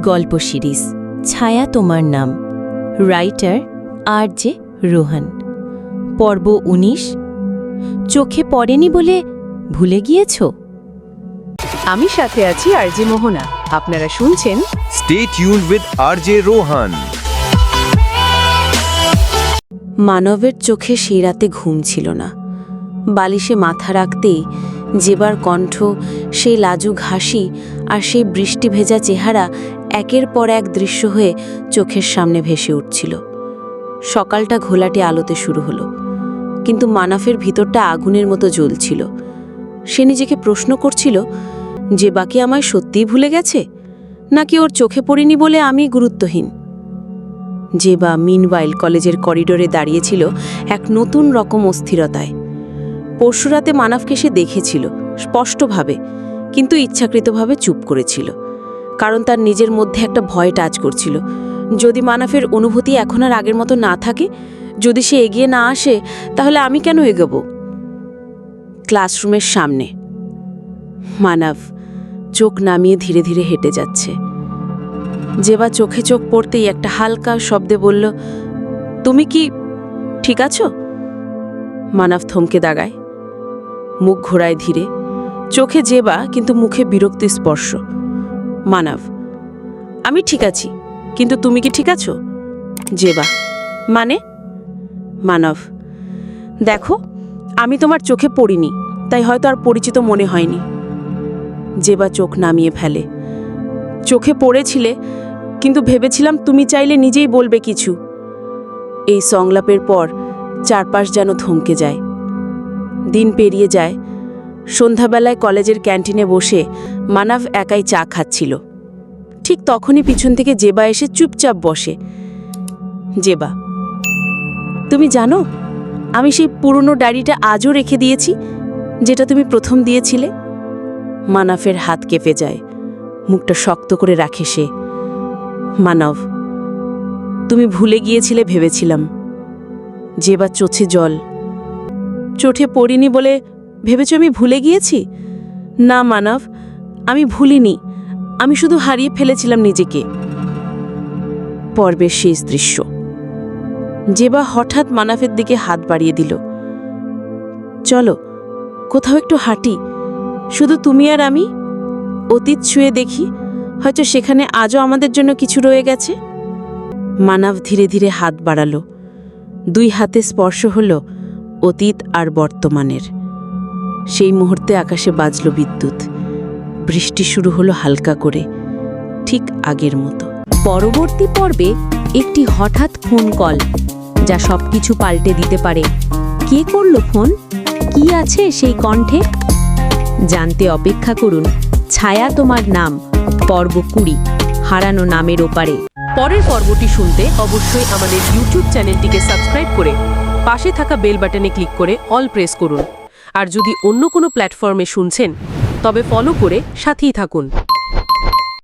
গল্প সিরিজ ছায়া তোমার নাম। Writer R J Rohan. পর্ব উনিশ চোখে পড়েনি বলে ভুলে গিয়েছ? আমি সাথে আছি আর জে মোহনা। আপনারা শুনছেন Stay tuned R J Rohan. মানবের চোখে সেই রাতে ঘুম ছিল না। বালিশে মাথা রাখতেই জেবার কণ্ঠ সেই লাজুক হাসি আর সেই বৃষ্টি ভেজা চেহারা একের পর এক দৃশ্য হয়ে চোখের সামনে ভেসে উঠছিল। সকালটা ঘোলাটে আলোতে শুরু হলো, কিন্তু মানাফের ভিতরটা আগুনের মতো জ্বলছিল। সে নিজেকে প্রশ্ন করছিল, যে বাকি আমায় সত্যিই ভুলে গেছে? নাকি ওর চোখে পড়িনি বলে আমি গুরুত্বহীন? যে বা মিনওয়াইল কলেজের করিডোরে দাঁড়িয়েছিল এক নতুন রকম অস্থিরতায়। পরশুরাতে মানবকে সে দেখেছিল, স্পষ্টভাবে, কিন্তু ইচ্ছাকৃতভাবে চুপ করেছিল। কারণ তার নিজের মধ্যে একটা ভয় টাচ করছিল। যদি মানাফের অনুভূতি এখন আর আগের মতো না থাকে, যদি সে এগিয়ে না আসে, তাহলে আমি কেন এগোব? ক্লাসরুমের সামনে। মানব চোখ নামিয়ে ধীরে ধীরে হেঁটে যাচ্ছে। যেবা চোখে চোখ পড়তেই একটা হালকা শব্দে বলল, তুমি কি ঠিক আছো? মানব থমকে দাগায় মুখ ঘোরায় ধীরে। চোখে জেবা, কিন্তু মুখে বিরক্তি স্পর্শ। মানব। আমি ঠিক আছি, কিন্তু তুমি কি ঠিক আছো? জেবা। মানে? মানব। দেখো, আমি তোমার চোখে পড়িনি, তাই হয়তো আর পরিচিত মনে হয়নি। জেবা চোখ নামিয়ে ফেলে। চোখে পড়েছিলে, কিন্তু ভেবেছিলাম তুমি চাইলে নিজেই বলবে কিছু। এই সংলাপের পর চারপাশ যেন থমকে যায়। দিন পেরিয়ে যায় সন্ধ্যাবেলায় কলেজের ক্যান্টিনে বসে মানব একাই চা খাচ্ছিল। ঠিক তখনই পিছন থেকে জেবা এসে চুপচাপ বসে। জেবা, তুমি জানো, আমি সেই পুরনো ডায়েরিটা আজও রেখে দিয়েছি, যেটা তুমি প্রথম দিয়েছিলে? মানাফের হাত কেঁপে যায়। মুখটা শক্ত করে রাখে সে। মানব, তুমি ভুলে গিয়েছিলে ভেবেছিলাম। যে বা চোছে জল। চোখে পড়িনি বলে ভেবেছ আমি ভুলে গিয়েছি? না, মানব, আমি ভুলিনি। আমি শুধু হারিয়ে ফেলেছিলাম নিজেকে। পর্বের শেষ দৃশ্য। জেবা হঠাৎ মানাফের দিকে হাত বাড়িয়ে দিল। চলো, কোথাও একটু হাঁটি। শুধু তুমি আর আমি? অতীত ছুঁয়ে দেখি, হয়তো সেখানে আজও আমাদের জন্য কিছু রয়ে গেছে? মানব ধীরে ধীরে হাত বাড়ালো। দুই হাতে স্পর্শ হল অতীত আর বর্তমানের। সেই মুহূর্তে আকাশে বাজল বিদ্যুৎ। বৃষ্টি শুরু হলো হালকা করে, ঠিক আগের মতো। পরবর্তী পর্বে একটি হঠাৎ ফোন কল, যা সবকিছু পাল্টে দিতে পারে। কে করল ফোন? কি আছে সেই কণ্ঠে? জানতে অপেক্ষা করুন, ছায়া তোমার নাম, পর্ব কুড়ি, হারানো নামের ওপারে। পরের পর্বটি শুনতে অবশ্যই আমাদের ইউটিউব চ্যানেলটিকে সাবস্ক্রাইব করে পাশে থাকা বেল বাটনে ক্লিক করে অল প্রেস করুন। আর যদি অন্য কোনো প্ল্যাটফর্মে শুনছেন তবে ফলো করে সাথেই থাকুন।